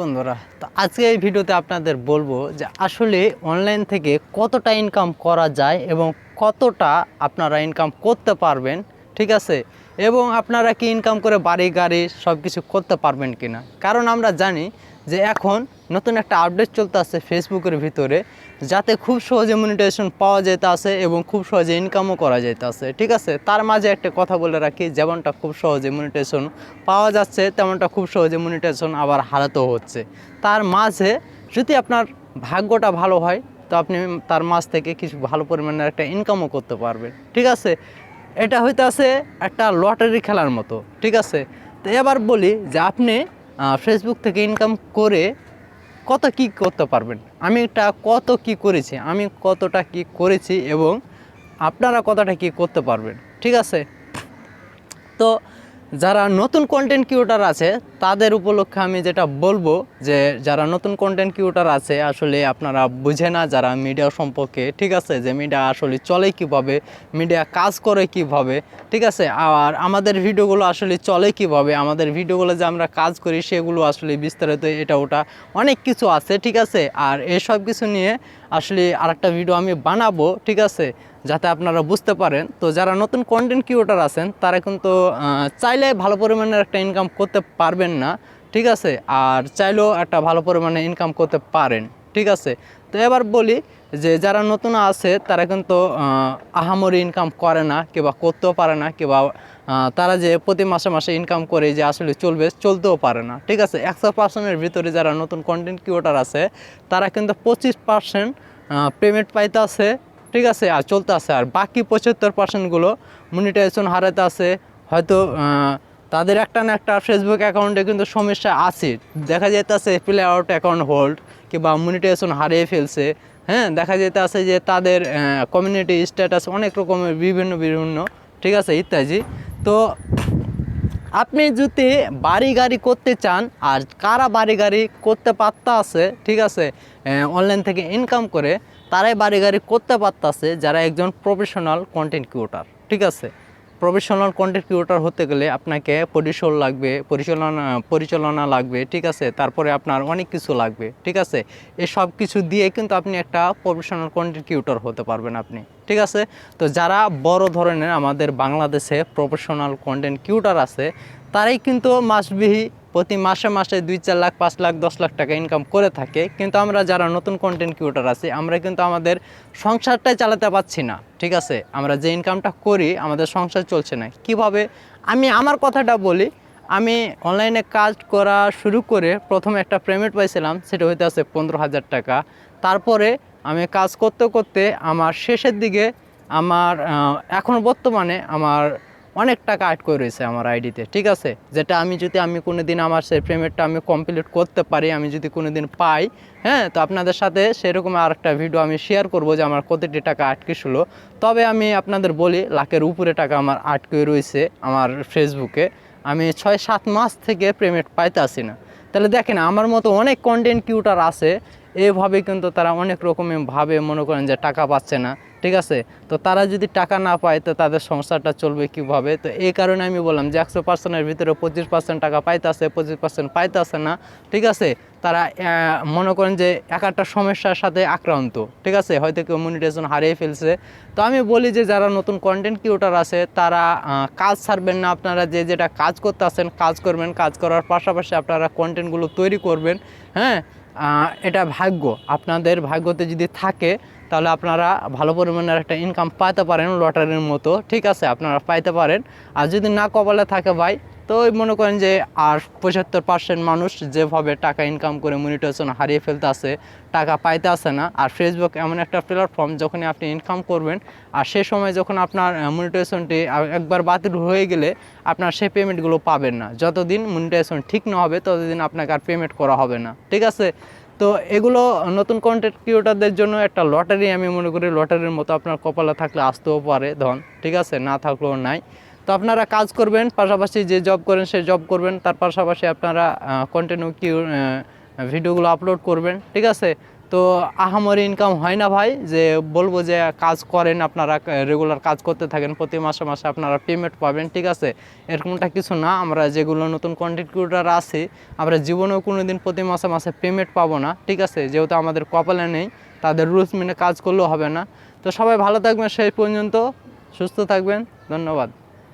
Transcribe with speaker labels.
Speaker 1: বন্ধুরা, তো আজকে এই ভিডিওতে আপনাদের বলব যে আসলে অনলাইন থেকে কতটা ইনকাম করা যায় এবং কতটা আপনারা ইনকাম করতে পারবেন, ঠিক আছে? এবং আপনারা কি ইনকাম করে বাড়ি গাড়ি সব কিছু করতে পারবেন কিনা? কারণ আমরা জানি যে এখন নতুন একটা আপডেট চলতে আছে ফেসবুকের ভিতরে, যাতে খুব সহজে মনিটাইজেশন পাওয়া যেতে আছে এবং খুব সহজে ইনকামও করা যেতে আছে, ঠিক আছে? তার মাঝে একটা কথা বলে রাখি, যেমনটা খুব সহজে মনিটাইজেশন পাওয়া যাচ্ছে, তেমনটা খুব সহজে মনিটাইজেশন আবার হারাতেও হচ্ছে। তার মাঝে যদি আপনার ভাগ্যটা ভালো হয়, তো আপনি তার মাঝ থেকে কিছু ভালো পরিমাণের একটা ইনকামও করতে পারবেন, ঠিক আছে? এটা হইতে আছে একটা লটারি খেলার মতো, ঠিক আছে? তো এবার বলি যে আপনি ফেসবুক থেকে ইনকাম করে কত কি করতে পারবেন? আমি এটা কত কি করেছি? আমি কতটা কি করেছি এবং আপনারা কতটা কি করতে পারবেন? ঠিক আছে? তো যারা নতুন কন্টেন্ট কিউটার আছে, তাদের উপলক্ষে আমি যেটা বলব যে, যারা নতুন কন্টেন্ট কিউটার আছে, আসলে আপনারা বুঝে না যারা মিডিয়া সম্পর্কে, ঠিক আছে? যে মিডিয়া আসলে চলে কীভাবে মিডিয়া কাজ করে কীভাবে, ঠিক আছে? আর আমাদের ভিডিওগুলো আসলে চলে কীভাবে, আমাদের ভিডিওগুলো যে আমরা কাজ করি, সেগুলো আসলে বিস্তারিত এটা ওটা অনেক কিছু আছে, ঠিক আছে? আর এসব কিছু নিয়ে আসলে আরেকটা ভিডিও আমি বানাবো, ঠিক আছে? যাতে আপনারা বুঝতে পারেন। তো যারা নতুন কন্টেন্ট ক্রিয়েটার আছেন, তারা কিন্তু চাইলে ভালো পরিমাণের একটা ইনকাম করতে পারবেন না, ঠিক আছে? আর চাইলেও একটা ভালো পরিমাণে ইনকাম করতে পারেন, ঠিক আছে? তো এবার বলি যে যারা নতুন আছে, তারা কিন্তু আহামরি ইনকাম করে না, কিংবা করতেও পারে না, কিংবা তারা যে প্রতি মাসে মাসে ইনকাম করে যে আসলে চলবে, চলতেও পারে না। ঠিক আছে? একশো পার্সেন্টের ভিতরে যারা নতুন কন্টেন্ট ক্রিয়েটার আছে, তারা কিন্তু পঁচিশ পার্সেন্ট পেমেন্ট পাইতে আছে ঠিক আছে? আর চলতে আছে আর বাকি পঁচাত্তর পার্সেন্টগুলো মনিটাইজেশন হারাতে আছে হয়তো তাদের একটা না একটা ফেসবুক অ্যাকাউন্টে কিন্তু সমস্যা আছে। দেখা যেতেছে প্লে আউট অ্যাকাউন্ট হোল্ড কিংবা মনিটাইজেশন হারিয়ে ফেলছে। হ্যাঁ দেখা যেতে আছে যে তাদের কমিউনিটি স্ট্যাটাস অনেক রকমের বিভিন্ন বিভিন্ন, ঠিক আছে, ইত্যাদি। তো আপনি যদি বাড়ি গাড়ি করতে চান, আর কারা বাড়ি গাড়ি করতে পারতা আছে ঠিক আছে অনলাইন থেকে ইনকাম করে, তারাই বাড়ি গাড়ি করতে পারতাছে, যারা একজন প্রফেশনাল কন্টেন্ট ক্রিয়েটার ঠিক আছে। প্রফেশনাল কন্টেন্ট ক্রিয়েটার হতে গেলে আপনাকে পরিসর লাগবে, পরিচালনা পরিচালনা লাগবে, ঠিক আছে? তারপরে আপনার অনেক কিছু লাগবে, ঠিক আছে? এই সব কিছু দিয়ে কিন্তু আপনি একটা প্রফেশনাল কন্টেন্ট ক্রিয়েটার হতে পারবেন আপনি, ঠিক আছে? তো যারা বড় ধরনের আমাদের বাংলাদেশে প্রফেশনাল কন্টেন্ট ক্রিয়েটার আছে, তারাই কিন্তু মাসবিহি প্রতি মাসে মাসে দুই চার লাখ, পাঁচ লাখ, দশ লাখ টাকা ইনকাম করে থাকে। কিন্তু আমরা যারা নতুন কন্টেন্ট ক্রিয়েটার আছি, আমরা কিন্তু আমাদের সংসারটাই চালাতে পারছি না, ঠিক আছে? আমরা যে ইনকামটা করি, আমাদের সংসার চলছে না। কীভাবে? আমি আমার কথাটা বলি, আমি অনলাইনে কাজ করা শুরু করে প্রথমে একটা পেমেন্ট পাইছিলাম, সেটা হইতে আছে পনেরো হাজার টাকা। তারপরে আমি কাজ করতে করতে আমার শেষের দিকে আমার এখন বর্তমানে আমার অনেক টাকা আট করে রয়েছে আমার আইডিতে, ঠিক আছে? যেটা আমি যদি আমি কোনো দিন আমার সেই পেমেন্টটা আমি কমপ্লিট করতে পারি, আমি যদি কোনো দিন পাই হ্যাঁ? তো আপনাদের সাথে সেরকম আর একটা ভিডিও আমি শেয়ার করব যে আমার কতটি টাকা আটকে ছিল তবে আমি আপনাদের বলি, লাখের উপরে টাকা আমার আটকে রয়েছে আমার ফেসবুকে আমি ছয় সাত মাস থেকে পেমেন্ট পাইতে না। তাহলে দেখেন, আমার মতো অনেক কন্টেন্ট কিউটার আছে, এভাবে কিন্তু তারা অনেক রকমের ভাবে, মনে করেন যে টাকা পাচ্ছে না। ঠিক আছে? তো তারা যদি টাকা না পায়, তো তাদের সংসারটা চলবে কীভাবে? তো এই কারণে আমি বললাম যে, একশো পার্সেন্টের ভিতরে পঁচিশ পার্সেন্ট টাকা পাইতেছে, পঁচিশ পার্সেন্ট পাইতেছে না, ঠিক আছে? তারা মনে করেন যে, এক একটা সমস্যার সাথে আক্রান্ত, ঠিক আছে? হয়তো কেউ মনিটাইজেশন হারিয়ে ফেলছে। তো আমি বলি যে, যারা নতুন কন্টেন্ট ক্রিয়েটার আছে, তারা কাজ ছাড়বেন না আপনারা, যে যেটা কাজ করতে আসেন কাজ করবেন। কাজ করার পাশাপাশি আপনারা কন্টেন্টগুলো তৈরি করবেন হ্যাঁ? এটা ভাগ্য। আপনাদের ভাগ্যতে যদি থাকে, তাহলে আপনারা ভালো পরিমাণের একটা ইনকাম পাইতে পারেন লটারির মতো। ঠিক আছে, আপনারা পাইতে পারেন। আর যদি না কপালে থাকে ভাই তো মনে করেন যে আর পঁচাত্তর পার্সেন্ট মানুষ যেভাবে টাকা ইনকাম করে মনিটাইজেশন হারিয়ে ফেলতে আসে টাকা পাইতে আসে না। আর ফেসবুক এমন একটা প্ল্যাটফর্ম যখনই আপনি ইনকাম করবেন, আর সে সময় যখন আপনার মনিটাইজেশনটি একবার বাতিল হয়ে গেলে আপনার সেই পেমেন্টগুলো পাবেন না। যতদিন মনিটাইজেশন ঠিক না হবে, ততদিন আপনাকে আর পেমেন্ট করা হবে না। ঠিক আছে? তো এগুলো নতুন কন্টেন্ট ক্রিয়েটারদের জন্য একটা লটারি আমি মনে করি লটারির মতো আপনার কপালে থাকলে আসতেও পারে ধন। ঠিক আছে? না থাকলেও নাই। তো আপনারা কাজ করবেন, পাশাপাশি যে জব করেন সে জব করবেন, তার পাশাপাশি আপনারা কন্টিনিউ কি ভিডিওগুলো আপলোড করবেন, ঠিক আছে? তো আহামরি ইনকাম হয় না ভাই, যে বলব যে কাজ করেন, আপনারা রেগুলার কাজ করতে থাকেন, প্রতি মাসে মাসে আপনারা পেমেন্ট পাবেন, ঠিক আছে? এরকমটা কিছু না, আমরা যেগুলো নতুন কন্টেন্ট ক্রিয়েটার আছে, আমরা জীবনেও কোনো দিন প্রতি মাসে মাসে পেমেন্ট পাবো না, ঠিক আছে? যেহেতু আমাদের কপালে নেই, তাদের রুলস মেনে কাজ করলেও হবে না। তো সবাই ভালো থাকবেন, সেই পর্যন্ত সুস্থ থাকবেন, ধন্যবাদ।